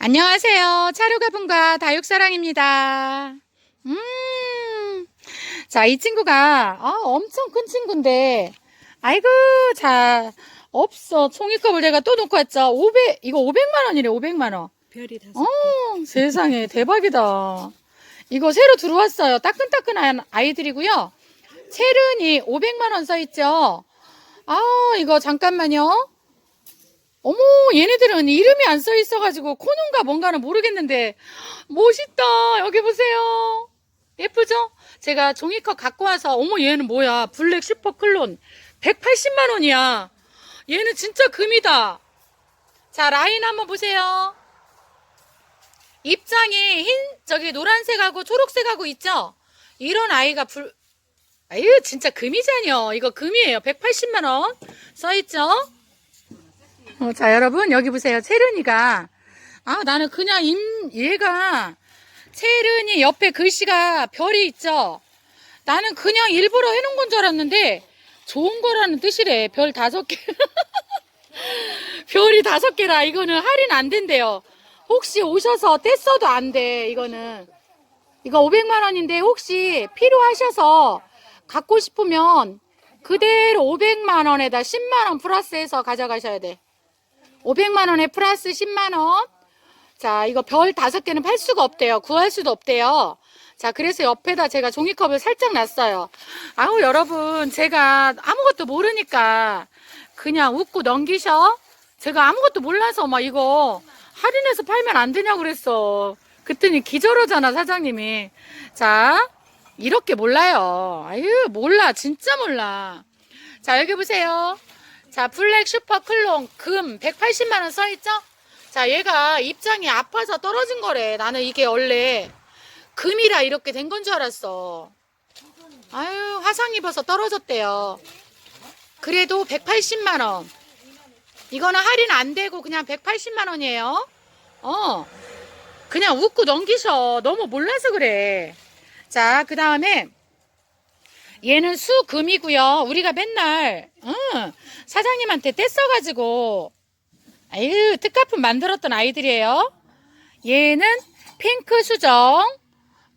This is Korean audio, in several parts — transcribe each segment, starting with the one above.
안녕하세요. 차류가분과 다육사랑입니다. 음, 자, 이 친구가, 아, 엄청 큰 친구인데, 아이고, 자, 없어. 총이컵을 내가 또 놓고 왔죠. 500, 이거 500만원이래, 500만원. 별이 다섯 어, 세상에, 대박이다. 이거 새로 들어왔어요. 따끈따끈한 아이들이고요. 체른이 500만원 써있죠. 아, 이거 잠깐만요. 어머, 얘네들은 이름이 안 써 있어가지고 코는가 뭔가는 모르겠는데 멋있다. 여기 보세요. 예쁘죠? 제가 종이컵 갖고 와서 어머 얘는 뭐야? 블랙 슈퍼 클론 180만 원이야. 얘는 진짜 금이다. 자 라인 한번 보세요. 입장에 흰 저기 노란색하고 초록색하고 있죠? 이런 아이가 불 아유 진짜 금이잖여. 이거 금이에요. 180만 원 써있죠? 어, 자, 여러분, 여기 보세요. 채른이가, 아, 나는 그냥 임, 얘가, 채른이 옆에 글씨가 별이 있죠? 나는 그냥 일부러 해놓은 건 줄 알았는데, 좋은 거라는 뜻이래. 별 다섯 개. 별이 다섯 개라. 이거는 할인 안 된대요. 혹시 오셔서 뗐어도 안 돼. 이거는. 이거 500만 원인데, 혹시 필요하셔서 갖고 싶으면, 그대로 500만 원에다 10만 원 플러스해서 가져가셔야 돼. 500만 원에 플러스 10만 원. 자, 이거 별 다섯 개는 팔 수가 없대요. 구할 수도 없대요. 자, 그래서 옆에다 제가 종이컵을 살짝 놨어요. 아우, 여러분, 제가 아무것도 모르니까 그냥 웃고 넘기셔. 제가 아무것도 몰라서 막 이거 할인해서 팔면 안 되냐고 그랬어. 그랬더니 기절하잖아, 사장님이. 자, 이렇게 몰라요. 아유, 몰라. 진짜 몰라. 자, 여기 보세요. 자, 블랙 슈퍼 클론 금 180만 원 써 있죠? 자, 얘가 입장이 아파서 떨어진 거래. 나는 이게 원래 금이라 이렇게 된 건 줄 알았어. 아유, 화상 입어서 떨어졌대요. 그래도 180만 원. 이거는 할인 안 되고 그냥 180만 원이에요. 어. 그냥 웃고 넘기셔. 너무 몰라서 그래. 자, 그 다음에 얘는 수금이고요. 우리가 맨날 응, 사장님한테 떼써가지고 아유 특가품 만들었던 아이들이에요. 얘는 핑크 수정,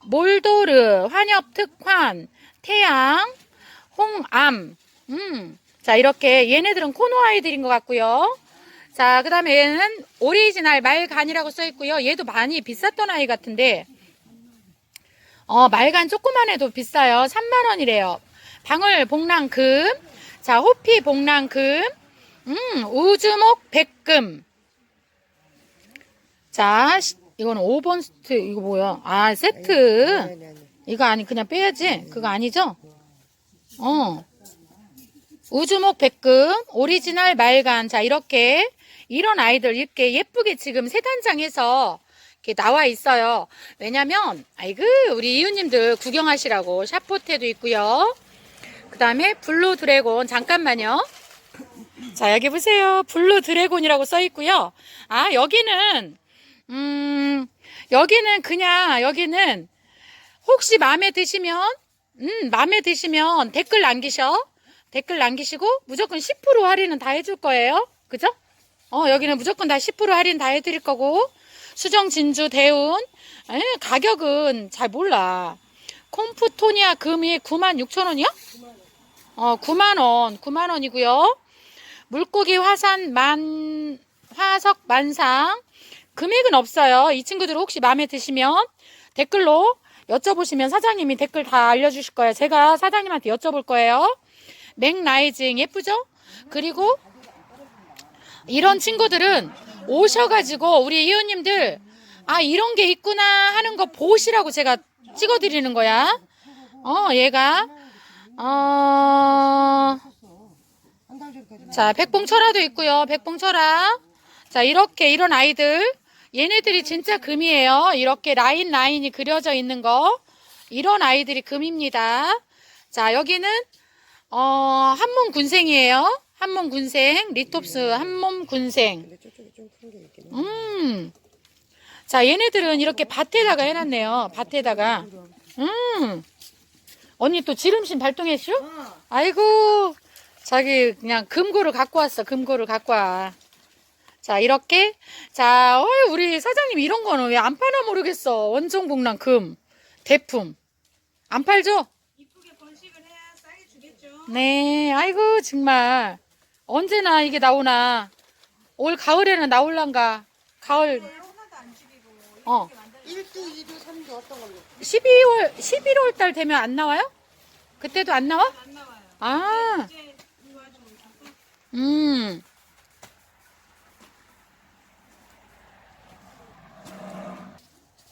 몰도르, 환엽 특환, 태양, 홍암. 음, 자 이렇게 얘네들은 코노 아이들인 것 같고요. 자 그 다음에 얘는 오리지널 말간이라고 써 있고요. 얘도 많이 비쌌던 아이 같은데. 어, 말간 조그만 해도 비싸요. 3만 원이래요. 방울 복랑금. 자, 호피 복랑금. 음, 우주목 백금. 자, 시- 이거는 5번 스트, 이거 뭐야? 아, 세트. 이거 아니, 그냥 빼야지. 그거 아니죠? 어. 우주목 백금, 오리지널 말간. 자, 이렇게, 이런 아이들 이렇게 예쁘게 지금 세 단장해서 이렇게 나와 있어요. 왜냐면, 아이고, 우리 이웃님들 구경하시라고 샤포테도 있고요. 그 다음에 블루 드래곤, 잠깐만요. 자, 여기 보세요. 블루 드래곤이라고 써 있고요. 아, 여기는, 음, 여기는 그냥, 여기는 혹시 마음에 드시면, 음, 마음에 드시면 댓글 남기셔. 댓글 남기시고 무조건 10% 할인은 다 해줄 거예요. 그죠? 어, 여기는 무조건 다 10% 할인 다 해드릴 거고. 수정 진주 대운. 에, 가격은 잘 몰라. 콤프토니아 금이 96,000원이야? 어, 9만원. 9만원이고요. 물고기 화산 만, 화석 만상. 금액은 없어요. 이 친구들 혹시 마음에 드시면 댓글로 여쭤보시면 사장님이 댓글 다 알려주실 거예요. 제가 사장님한테 여쭤볼 거예요. 맥라이징 예쁘죠? 그리고 이런 친구들은 오셔가지고 우리 이웃님들 아 이런 게 있구나 하는 거 보시라고 제가 찍어드리는 거야. 어 얘가 어. 자, 백봉철화도 있고요. 백봉철화. 자, 이렇게 이런 아이들. 얘네들이 진짜 금이에요. 이렇게 라인 라인이 그려져 있는 거. 이런 아이들이 금입니다. 자, 여기는 어, 한몸 군생이에요. 한몸 군생. 리톱스 한몸 군생. 음. 자, 얘네들은 이렇게 밭에다가 해놨네요. 밭에다가. 음. 언니 또 지름신 발동했슈? 아이고, 자기 그냥 금고를 갖고 왔어. 금고를 갖고 와. 자, 이렇게. 자, 어이, 우리 사장님 이런 거는 왜 안 파나 모르겠어. 원종국랑 금. 대품. 안 팔죠? 네, 아이고, 정말. 언제나 이게 나오나. 올 가을에는 나올란가. 가을, 어. 1두, 2두, 3두 어떤 걸로? 12월, 11월 달 되면 안 나와요? 그때도 안 나와? 안 나와요. 아, 음.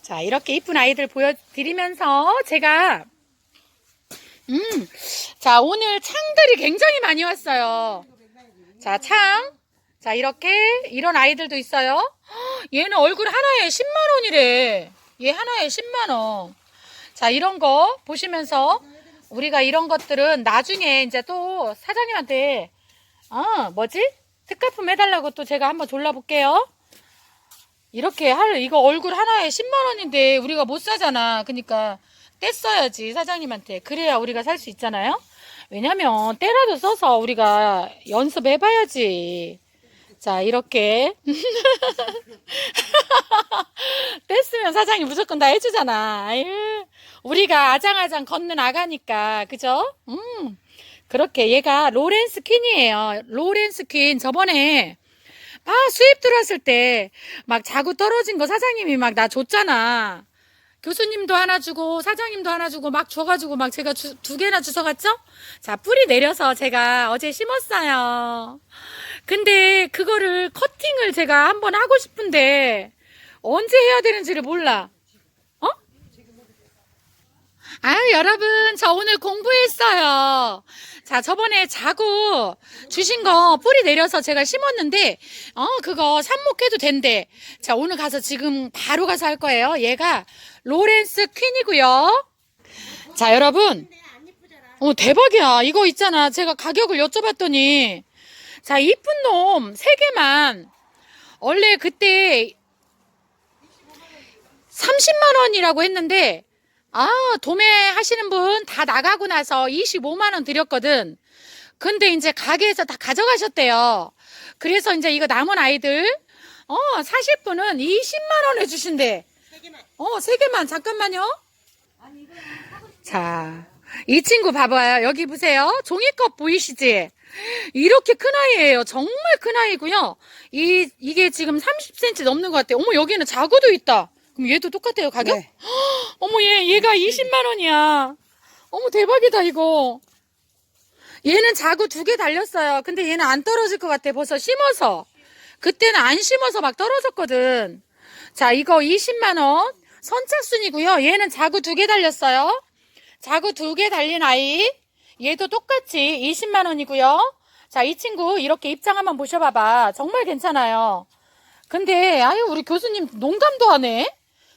자, 이렇게 이쁜 아이들 보여드리면서 제가, 음, 자, 오늘 창들이 굉장히 많이 왔어요. 자, 창. 자, 이렇게, 이런 아이들도 있어요. 헉, 얘는 얼굴 하나에 10만 원이래. 얘 하나에 10만 원. 자, 이런 거 보시면서 우리가 이런 것들은 나중에 이제 또 사장님한테, 아, 뭐지? 특가품 해달라고 또 제가 한번 졸라볼게요. 이렇게 할, 이거 얼굴 하나에 10만 원인데 우리가 못 사잖아. 그니까 떼써야지, 사장님한테. 그래야 우리가 살 수 있잖아요. 왜냐면 때라도 써서 우리가 연습해 봐야지. 자, 이렇게. 뗐으면 사장님 무조건 다 해주잖아. 아유, 우리가 아장아장 걷는 아가니까, 그죠? 음, 그렇게 얘가 로렌스 퀸이에요. 로렌스 퀸. 저번에, 아, 수입 들어왔을 때, 막 자구 떨어진 거 사장님이 막 나 줬잖아. 교수님도 하나 주고, 사장님도 하나 주고, 막 줘가지고, 막 제가 주- 두 개나 주워갔죠? 자, 뿌리 내려서 제가 어제 심었어요. 근데 그거를 커팅을 제가 한번 하고 싶은데, 언제 해야 되는지를 몰라. 어? 아유, 여러분, 저 오늘 공부했어요. 자, 저번에 자구 주신 거 뿌리 내려서 제가 심었는데, 어, 그거 삽목해도 된대. 자, 오늘 가서 지금 바로 가서 할 거예요. 얘가 로렌스 퀸이고요. 자, 여러분. 어, 대박이야. 이거 있잖아. 제가 가격을 여쭤봤더니, 자, 이쁜 놈세 개만. 원래 그때 30만 원이라고 했는데 아, 도매하시는 분 다 나가고 나서 25만 원 드렸거든. 근데 이제 가게에서 다 가져가셨대요. 그래서 이제 이거 남은 아이들 어, 사실 분은 20만 원 해주신대. 어, 세 개만 잠깐만요. 자, 이 친구 봐봐요. 여기 보세요. 종이컵 보이시지? 이렇게 큰 아이예요. 정말 큰 아이고요. 이 이게 지금 30cm 넘는 것 같아요. 어머 여기는 자구도 있다. 그럼 얘도 똑같아요 가격? 네. 어머 얘 얘가 20만 원이야. 어머 대박이다 이거. 얘는 자구 두 개 달렸어요. 근데 얘는 안 떨어질 것 같아. 벌써 심어서. 그때는 안 심어서 막 떨어졌거든. 자 이거 20만 원. 선착순이고요. 얘는 자구 두 개 달렸어요. 자구 두 개 달린 아이. 얘도 똑같이 20만 원이고요. 자, 이 친구 이렇게 입장 한번 보셔봐봐. 정말 괜찮아요. 근데 아유 우리 교수님 농담도 하네.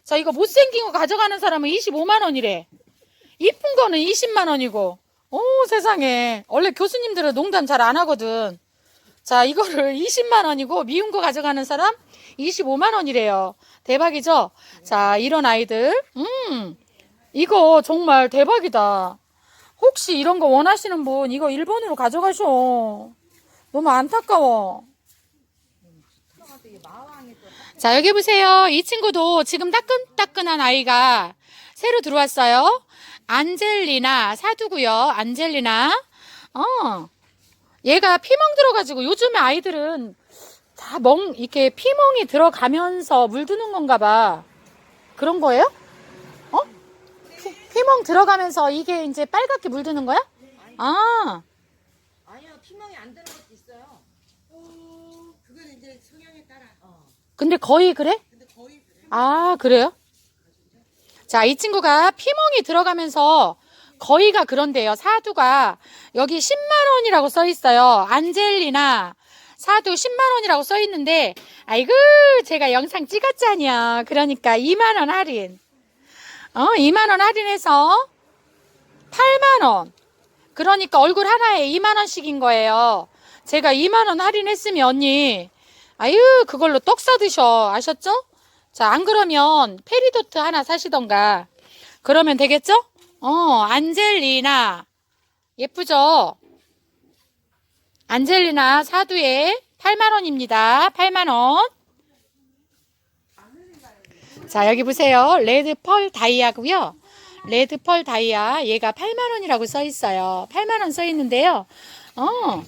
자, 이거 못생긴 거 가져가는 사람은 25만 원이래. 이쁜 거는 20만 원이고. 오 세상에. 원래 교수님들은 농담 잘 안 하거든. 자, 이거를 20만 원이고 미운 거 가져가는 사람 25만 원이래요. 대박이죠? 자, 이런 아이들. 음. 이거 정말 대박이다. 혹시 이런 거 원하시는 분 이거 1번으로 가져가셔. 너무 안타까워. 자, 여기 보세요. 이 친구도 지금 따끈따끈한 아이가 새로 들어왔어요. 안젤리나 사두고요. 안젤리나. 어. 얘가 피멍 들어가지고 요즘에 아이들은 다 멍, 이렇게 피멍이 들어가면서 물드는 건가 봐. 그런 거예요? 어? 피, 피멍 들어가면서 이게 이제 빨갛게 물드는 거야? 아, 아니요 피멍이 안 드는 것도 있어요. 어, 그건 이제 성향에 따라. 어. 근데 거의 그래? 아, 그래요? 자, 이 친구가 피멍이 들어가면서 거의가 그런데요. 사두가 여기 10만 원이라고 써 있어요. 안젤리나 사두 10만 원이라고 써 있는데 아이고, 제가 영상 찍었잖요. 그러니까 2만 원 할인. 어, 2만 원 할인해서 8만 원. 그러니까 얼굴 하나에 2만 원씩인 거예요. 제가 2만 원 할인했으면 언니 아유, 그걸로 떡 싸드셔. 아셨죠? 자, 안 그러면 페리도트 하나 사시던가. 그러면 되겠죠? 어, 안젤리나. 예쁘죠? 안젤리나 사두에 8만원입니다. 8만원. 자, 여기 보세요. 레드 펄 다이아고요 레드 펄 다이아. 얘가 8만원이라고 써 있어요. 8만원 써 있는데요. 어,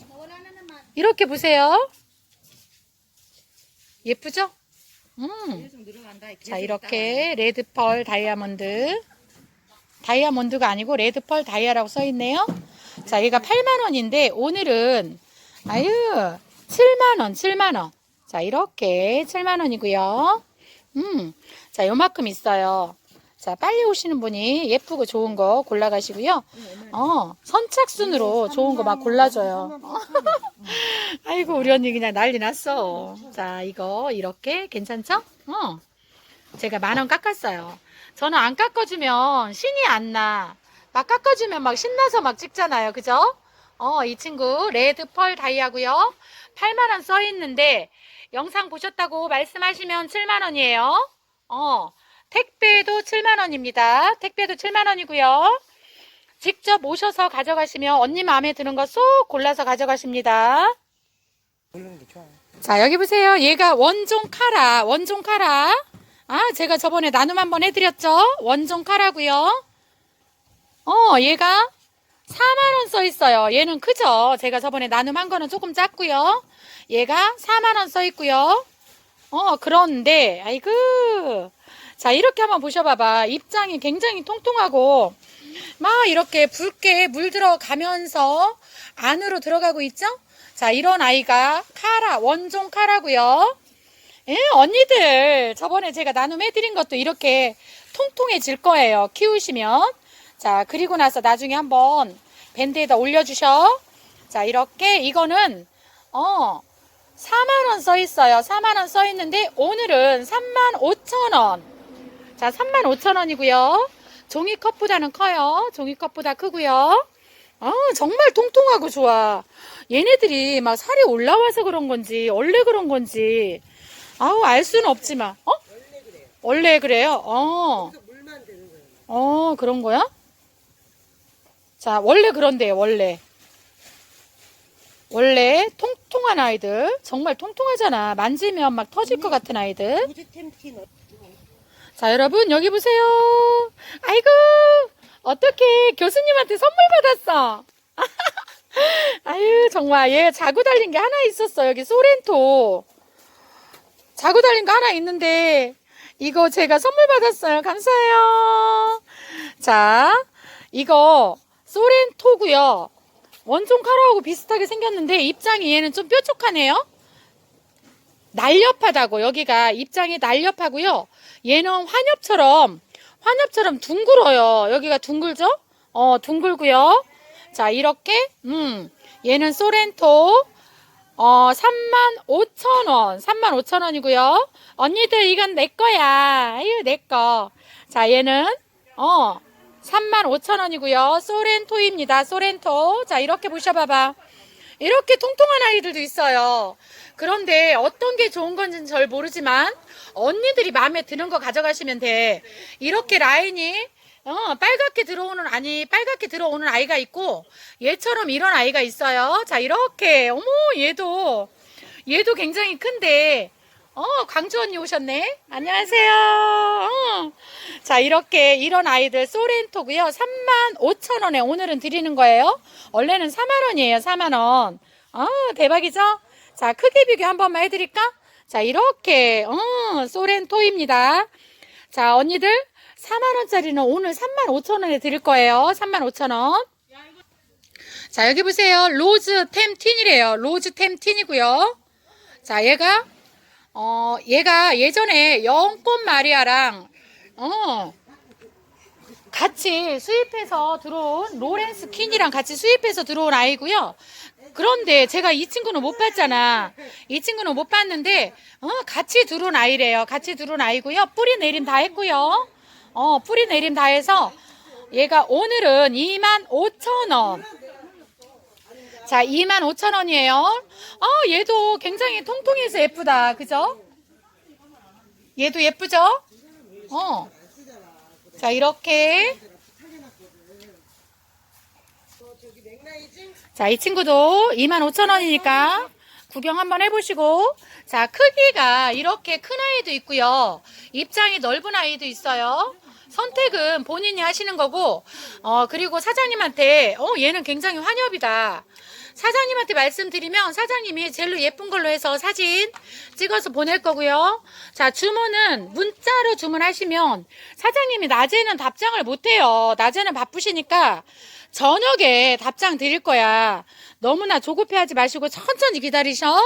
이렇게 보세요. 예쁘죠? 음. 자, 이렇게 레드 펄 다이아몬드. 다이아몬드가 아니고 레드 펄 다이아라고 써 있네요. 자, 얘가 8만 원인데 오늘은 아유, 7만 원, 7만 원. 자, 이렇게 7만 원이고요. 음. 자, 요만큼 있어요. 자, 빨리 오시는 분이 예쁘고 좋은 거 골라 가시고요. 어, 선착순으로 좋은 거 막 골라줘요. 아이고, 우리 언니 그냥 난리 났어. 자, 이거 이렇게 괜찮죠? 어. 제가 만 원 깎았어요. 저는 안 깎아주면 신이 안 나. 막 깎아주면 막 신나서 막 찍잖아요. 그죠? 어, 이 친구 레드 펄 다이아고요. 8만 원 써 있는데 영상 보셨다고 말씀하시면 7만 원이에요. 어, 택배도 7만 원입니다. 택배도 7만 원이고요. 직접 오셔서 가져가시면 언니 마음에 드는 거 쏙 골라서 가져가십니다. 자, 여기 보세요. 얘가 원종 카라, 원종 카라. 아, 제가 저번에 나눔 한번 해드렸죠? 원종 카라고요 어, 얘가 4만원 써 있어요. 얘는 크죠? 제가 저번에 나눔 한 거는 조금 작고요 얘가 4만원 써 있고요 어, 그런데, 아이고. 자, 이렇게 한번 보셔봐봐. 입장이 굉장히 통통하고, 막 이렇게 붉게 물 들어가면서 안으로 들어가고 있죠? 자, 이런 아이가 카라, 원종 카라고요 예, 언니들 저번에 제가 나눔해드린 것도 이렇게 통통해질 거예요. 키우시면. 자, 그리고 나서 나중에 한번 밴드에다 올려주셔. 자, 이렇게 이거는 어 4만원 써 있어요. 4만원 써 있는데 오늘은 3만 5천원. 자, 3만 5천원이고요. 종이컵보다는 커요. 종이컵보다 크고요. 아, 정말 통통하고 좋아. 얘네들이 막 살이 올라와서 그런 건지, 원래 그런 건지, 아우, 알 수는 없지만, 어? 원래 그래요? 어, 그래서 물만 되는 거예요. 어, 그런 거야? 자, 원래 그런데요, 원래. 원래 통통한 아이들, 정말 통통하잖아. 만지면 막 터질 것 같은 아이들. 우주 템틴 자, 여러분, 여기 보세요. 아이고, 어떻게 교수님한테 선물 받았어? 아유, 정말, 얘 자고 달린 게 하나 있었어. 여기 소렌토. 자고 달린 거 하나 있는데, 이거 제가 선물 받았어요. 감사해요. 자, 이거 소렌토고요 원종 카라하고 비슷하게 생겼는데, 입장이 얘는 좀 뾰족하네요. 날렵하다고 여기가 입장이 날렵하고요. 얘는 환엽처럼 환엽처럼 둥글어요. 여기가 둥글죠? 어 둥글고요. 자 이렇게 음 얘는 소렌토 어 3만 5천 원 3만 5천 원이고요. 언니들 이건 내 거야. 아유 내 거. 자 얘는 어 3만 5천 원이고요. 소렌토입니다. 소렌토. 자 이렇게 보셔 봐봐. 이렇게 통통한 아이들도 있어요. 그런데 어떤 게 좋은 건지는 잘 모르지만 언니들이 마음에 드는 거 가져가시면 돼. 이렇게 라인이 어, 빨갛게 들어오는 아니 빨갛게 들어오는 아이가 있고 얘처럼 이런 아이가 있어요. 자 이렇게 어머 얘도 얘도 굉장히 큰데 어 광주 언니 오셨네. 안녕하세요. 어. 자 이렇게 이런 아이들 소렌토고요. 3만 5천 원에 오늘은 드리는 거예요. 원래는 4만 원이에요. 4만 원. 어 대박이죠? 자 크게 비교 한 번만 해드릴까? 자 이렇게 어 소렌토입니다. 자 언니들 4만 원짜리는 오늘 3만 5천 원에 드릴 거예요. 3만 5천 원. 자 여기 보세요. 로즈 템틴이래요. 로즈 템틴이고요. 자 얘가 어 얘가 예전에 영꽃 마리아랑 어 같이 수입해서 들어온 로렌스 퀸이랑 같이 수입해서 들어온 아이고요. 그런데 제가 이 친구는 못 봤잖아. 이 친구는 못 봤는데 어, 같이 들어온 아이래요. 같이 들어온 아이고요. 뿌리 내림 다 했고요. 어, 뿌리 내림 다 해서 얘가 오늘은 2만 5천 원. 자, 2만 5천 원이에요. 어, 얘도 굉장히 통통해서 예쁘다. 그죠? 얘도 예쁘죠? 어. 자, 이렇게. 저기 맥라이징 자, 이 친구도 2만 5천 원이니까 구경 한번 해보시고 자 크기가 이렇게 큰 아이도 있고요 입장이 넓은 아이도 있어요 선택은 본인이 하시는 거고 어 그리고 사장님한테 어 얘는 굉장히 환엽이다 사장님한테 말씀드리면 사장님이 제일로 예쁜 걸로 해서 사진 찍어서 보낼 거고요. 자, 주문은 문자로 주문하시면 사장님이 낮에는 답장을 못 해요. 낮에는 바쁘시니까 저녁에 답장 드릴 거야. 너무나 조급해 하지 마시고 천천히 기다리셔.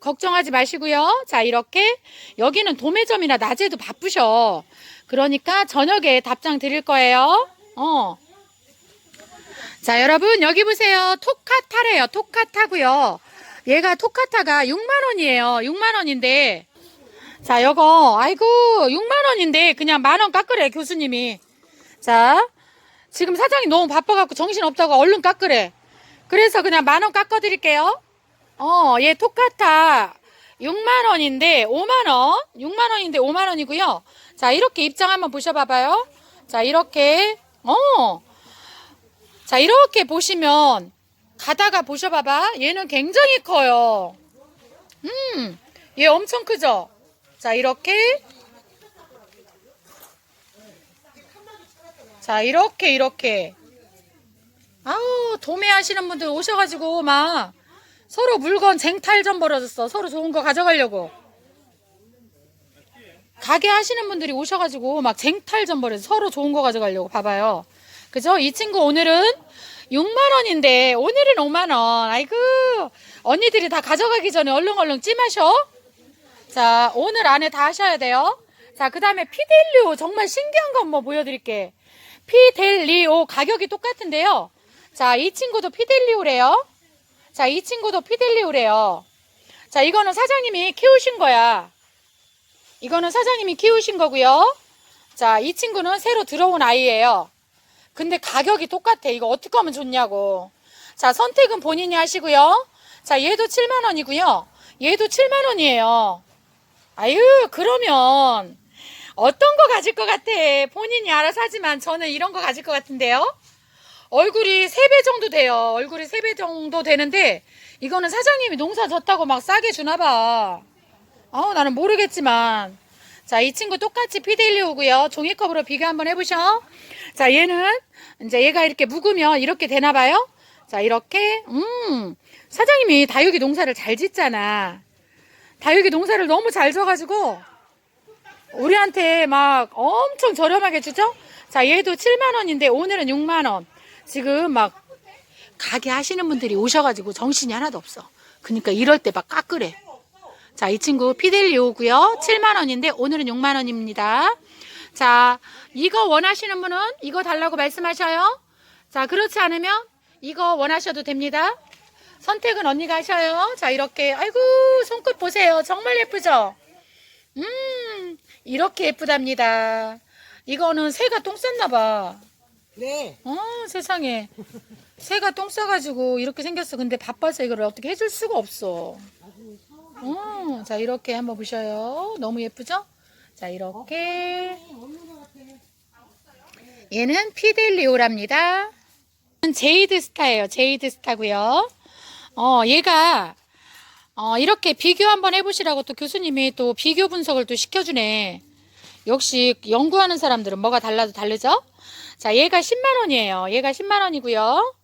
걱정하지 마시고요. 자, 이렇게 여기는 도매점이나 낮에도 바쁘셔. 그러니까 저녁에 답장 드릴 거예요. 어. 자, 여러분, 여기 보세요. 토카타래요. 토카타고요. 얘가 토카타가 6만 원이에요. 6만 원인데. 자, 요거, 아이고, 6만원인데, 그냥 만원 깎으래, 교수님이. 자, 지금 사장이 너무 바빠갖고 정신없다고 얼른 깎으래. 그래서 그냥 만 원 깎아드릴게요. 어, 얘 토카타 6만원인데, 5만원. 6만원인데, 5만원이고요. 자, 이렇게 입장 한번 보셔봐봐요. 자, 이렇게, 어, 자, 이렇게 보시면 가다가 보셔봐봐. 얘는 굉장히 커요. 음, 얘 엄청 크죠? 자, 이렇게. 자, 이렇게, 이렇게. 아우, 도매하시는 분들 오셔가지고 막 서로 물건 쟁탈전 벌어졌어. 서로 좋은 거 가져가려고. 가게 하시는 분들이 오셔가지고 막 쟁탈전 벌어서 서로 좋은 거 가져가려고 봐봐요. 그죠? 이 친구 오늘은 6만원인데 오늘은 5만원. 아이고 언니들이 다 가져가기 전에 얼른 찜하셔. 자 오늘 안에 다 하셔야 돼요. 자 그 다음에 피델리오 정말 신기한 거 한번 보여드릴게. 피델리오 가격이 똑같은데요. 자 이 친구도 피델리오래요. 자 이 친구도 피델리오래요. 자 이거는 사장님이 키우신 거야. 이거는 사장님이 키우신 거고요. 자, 이 친구는 새로 들어온 아이예요. 근데 가격이 똑같아. 이거 어떻게 하면 좋냐고. 자, 선택은 본인이 하시고요. 자, 얘도 7만 원이고요. 얘도 7만 원이에요. 아유, 그러면 어떤 거 가질 것 같아? 본인이 알아서 하지만 저는 이런 거 가질 것 같은데요. 얼굴이 3배 정도 돼요. 얼굴이 3배 정도 되는데 이거는 사장님이 농사 졌다고 막 싸게 주나 봐. 아우 나는 모르겠지만 자 이 친구 똑같이 피델리 오고요 종이컵으로 비교 한번 해보셔 자 얘는 이제 얘가 이렇게 묵으면 이렇게 되나 봐요 자 이렇게 음 사장님이 다육이 농사를 잘 짓잖아 다육이 농사를 너무 잘 져가지고 우리한테 막 엄청 저렴하게 주죠 자 얘도 7만원인데 오늘은 6만원 지금 막 가게 하시는 분들이 오셔가지고 정신이 하나도 없어 그러니까 이럴 때 막 깎으래 자, 이 친구 피델리오고요. 7만 원인데 오늘은 6만 원입니다. 자, 이거 원하시는 분은 이거 달라고 말씀하셔요. 자, 그렇지 않으면 이거 원하셔도 됩니다. 선택은 언니가 하셔요. 자, 이렇게 아이고 손끝 보세요. 정말 예쁘죠? 음, 이렇게 예쁘답니다. 이거는 새가 똥 쌌나 봐. 네. 어, 세상에. 새가 똥 싸가지고 이렇게 생겼어. 근데 바빠서 이걸 어떻게 해줄 수가 없어. 어, 자, 이렇게 한번 보셔요. 너무 예쁘죠? 자, 이렇게. 얘는 피델리오랍니다. 제이드 스타예요. 제이드 스타고요. 어, 얘가 어, 이렇게 비교 한번 해보시라고 또 교수님이 또 비교 분석을 또 시켜주네. 역시 연구하는 사람들은 뭐가 달라도 다르죠? 자, 얘가 10만 원이에요. 얘가 10만 원이고요.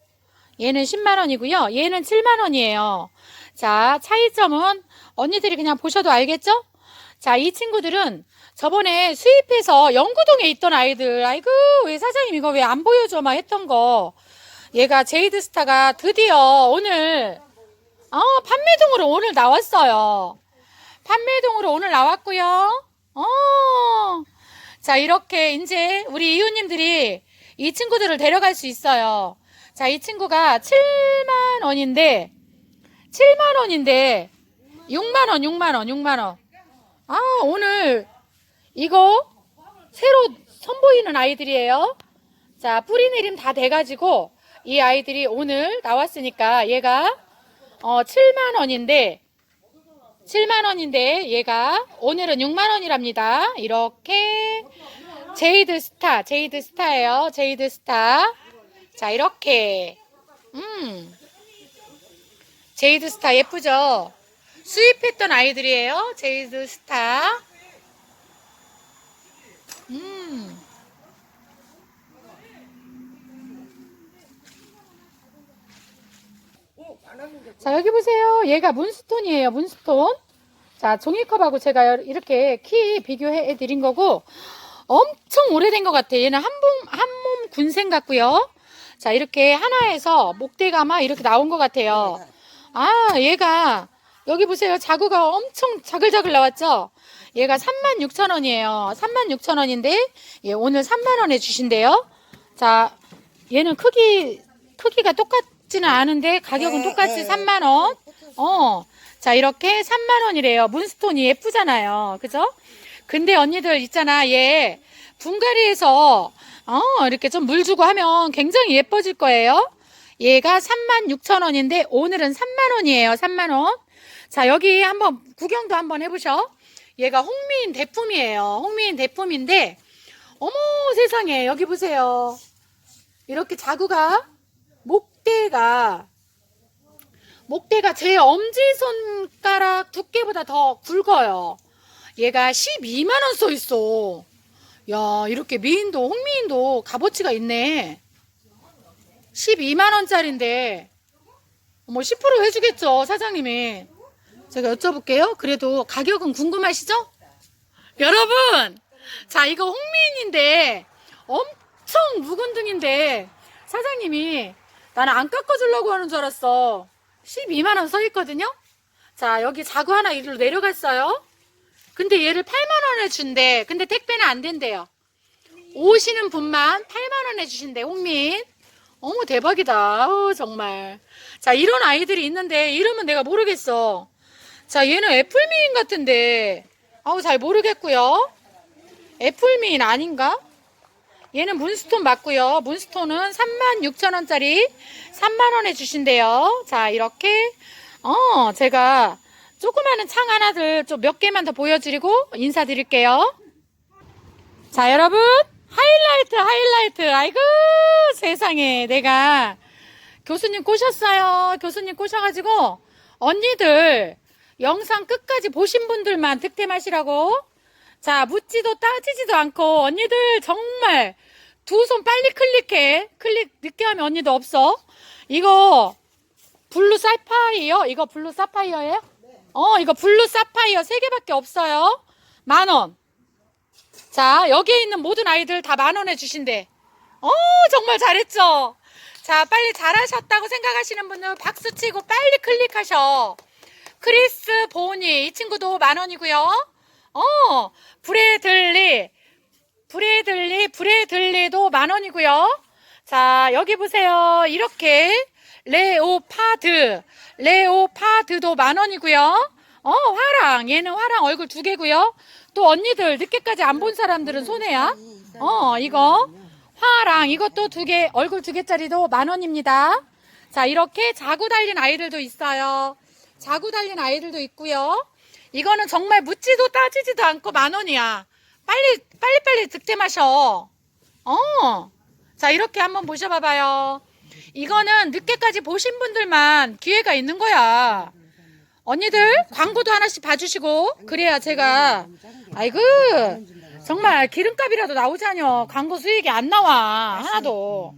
얘는 10만 원이고요. 얘는 7만 원이에요. 자, 차이점은 언니들이 그냥 보셔도 알겠죠? 자, 이 친구들은 저번에 수입해서 영구동에 있던 아이들, 아이고, 왜 사장님 이거 왜 안 보여줘? 막 했던 거. 얘가 제이드스타가 드디어 오늘, 어, 판매동으로 오늘 나왔어요. 판매동으로 오늘 나왔고요. 어, 자, 이렇게 이제 우리 이웃님들이 이 친구들을 데려갈 수 있어요. 자, 이 친구가 7만 원인데, 7만 원인데, 6만 원, 6만 원, 6만 원. 아, 오늘 이거 새로 선보이는 아이들이에요. 자, 뿌리 내림 다 돼가지고 이 아이들이 오늘 나왔으니까 얘가 어 7만 원인데 7만 원인데 얘가 오늘은 6만 원이랍니다. 이렇게 제이드 스타, 제이드 스타예요. 제이드 스타. 자, 이렇게 음. 제이드 스타 예쁘죠? 수입했던 아이들이에요. 제이드 스타. 음. 자, 여기 보세요. 얘가 문스톤이에요. 문스톤. 자, 종이컵하고 제가 이렇게 키 비교해 드린 거고, 엄청 오래된 것 같아. 얘는 한 몸, 한몸 군생 같고요. 자, 이렇게 하나에서 목대가마 이렇게 나온 것 같아요. 아, 얘가, 여기 보세요. 자구가 엄청 자글자글 나왔죠? 얘가 36,000원이에요. 36,000원인데, 예, 오늘 3만 원에 주신대요. 자, 얘는 크기, 크기가 똑같 지는 않은데, 가격은 네, 똑같이 네. 3만 원. 어, 자, 이렇게 3만 원이래요. 문스톤이 예쁘잖아요. 그죠? 근데 언니들 있잖아. 얘, 분갈이에서, 어, 이렇게 좀 물 주고 하면 굉장히 예뻐질 거예요. 얘가 36,000원인데, 오늘은 3만 원이에요. 3만 원. 자, 여기 한번 구경도 한번 해 보셔. 얘가 홍미인 대품이에요. 홍미인 대품인데, 어머 세상에, 여기 보세요. 이렇게 자구가, 목대가, 목대가 제 엄지손가락 두께보다 더 굵어요. 얘가 12만원 써 있어. 야, 이렇게 미인도, 홍미인도 값어치가 있네. 12만원짜리인데, 뭐, 10% 해주겠죠, 사장님이. 제가 여쭤볼게요. 그래도 가격은 궁금하시죠? 여러분! 자, 이거 홍미인인데, 엄청 묵은 등인데, 사장님이 나는 안 깎아주려고 하는 줄 알았어. 12만원 써 있거든요? 자, 여기 자구 하나 이리로 내려갔어요. 근데 얘를 8만원에 준대. 근데 택배는 안 된대요. 오시는 분만 8만원에 주신대, 홍민. 어머, 대박이다. 어, 정말. 자, 이런 아이들이 있는데, 이름은 내가 모르겠어. 자, 얘는 애플미인 같은데, 아우, 잘 모르겠고요. 애플미인 아닌가? 얘는 문스톤 맞고요. 문스톤은 36,000원짜리 3만원에 주신대요. 자, 이렇게, 어, 제가 조그마한 창 하나들 좀 몇 개만 더 보여드리고 인사드릴게요. 자, 여러분. 하이라이트, 하이라이트. 아이고, 세상에. 내가 교수님 꼬셨어요. 교수님 꼬셔가지고, 언니들, 영상 끝까지 보신 분들만 득템하시라고. 자, 묻지도 따지지도 않고, 언니들 정말 두 손 빨리 클릭해. 클릭 늦게 하면 언니도 없어. 이거, 블루 사파이어? 이거 블루 사파이어예요? 어, 이거 블루 사파이어 세 개밖에 없어요. 만 원. 자, 여기에 있는 모든 아이들 다 만 원에 주신대. 어, 정말 잘했죠? 자, 빨리 잘하셨다고 생각하시는 분은 박수 치고 빨리 클릭하셔. 크리스 보니, 이 친구도 만 원이고요. 어, 브레들리, 브레들리, 브레들리도 만 원이고요. 자, 여기 보세요. 이렇게 레오파드, 레오파드도 만 원이고요. 어, 화랑, 얘는 화랑 얼굴 두 개고요. 또 언니들 늦게까지 안 본 사람들은 손해야. 어, 이거 화랑 이것도 두 개, 얼굴 두 개짜리도 만 원입니다. 자, 이렇게 자구 달린 아이들도 있어요. 자구 달린 아이들도 있고요. 이거는 정말 묻지도 따지지도 않고 만 원이야. 빨리, 빨리 빨리 득템하셔. 어. 자, 이렇게 한번 보셔봐봐요. 이거는 늦게까지 보신 분들만 기회가 있는 거야. 언니들 광고도 하나씩 봐주시고 그래야 제가 아이고 정말 기름값이라도 나오자뇨 광고 수익이 안 나와 하나도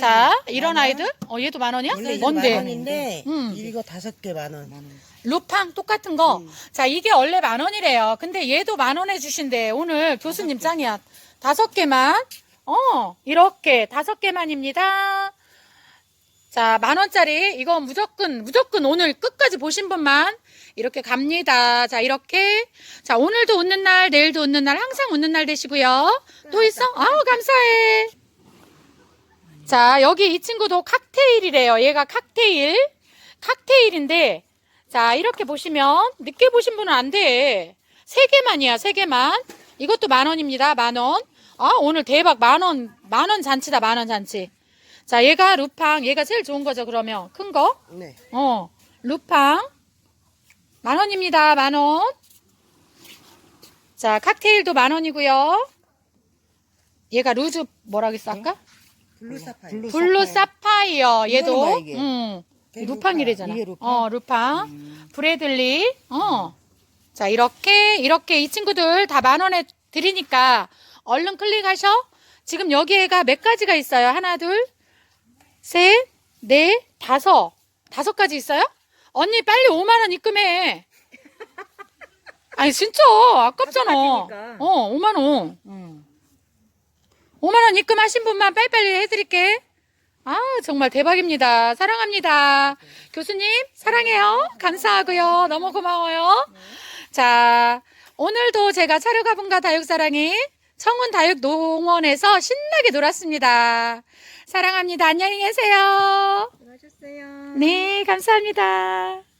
자 이런 아이들 어 얘도 만 원이야 원래 뭔데 만 원인데 음. 이거 다섯 개 만 원. 루팡 똑같은 거 자 이게 원래 만 원이래요 근데 얘도 만 원에 주신대 오늘 교수님 짱이야 다섯 개만 어 이렇게 다섯 개만입니다 자, 만 원짜리 이거 무조건 무조건 오늘 끝까지 보신 분만 이렇게 갑니다. 자, 이렇게 자, 오늘도 웃는 날, 내일도 웃는 날, 항상 웃는 날 되시고요. 또 있어? 아우, 감사해. 자, 여기 이 친구도 칵테일이래요. 얘가 칵테일. 칵테일인데 자, 이렇게 보시면 늦게 보신 분은 안 돼. 세 개만이야, 세 개만. 이것도 만 원입니다. 만 원. 아, 오늘 대박 만 원, 만 원 잔치다, 만 원 잔치. 자, 얘가 루팡. 얘가 제일 좋은 거죠, 그러면. 큰 거. 네. 어, 루팡. 만 원입니다, 만 원. 자, 칵테일도 만 원이고요. 얘가 루즈 뭐라고 했어, 아까? 블루 사파이어. 블루 사파이어. 얘도. 음. 루팡이래잖아. 이게 루팡? 어, 루팡. 음. 브래들리. 어. 자, 이렇게, 이렇게 이 친구들 다 만 원에 드리니까 얼른 클릭하셔. 지금 여기에가 몇 가지가 있어요? 하나, 둘, 셋, 넷, 다섯. 다섯 가지 있어요? 언니 빨리 5만 원 입금해. 아니, 진짜. 아깝잖아. 어, 가지니까. 5만 원. 응. 5만 원 입금하신 분만 빨리빨리 해드릴게. 아, 정말 대박입니다. 사랑합니다. 교수님, 사랑해요. 감사하고요. 너무 고마워요. 자, 오늘도 제가 차려가분과 다육사랑이 청운 다육 농원에서 신나게 놀았습니다. 사랑합니다. 안녕히 계세요. 수고하셨어요. 네, 감사합니다.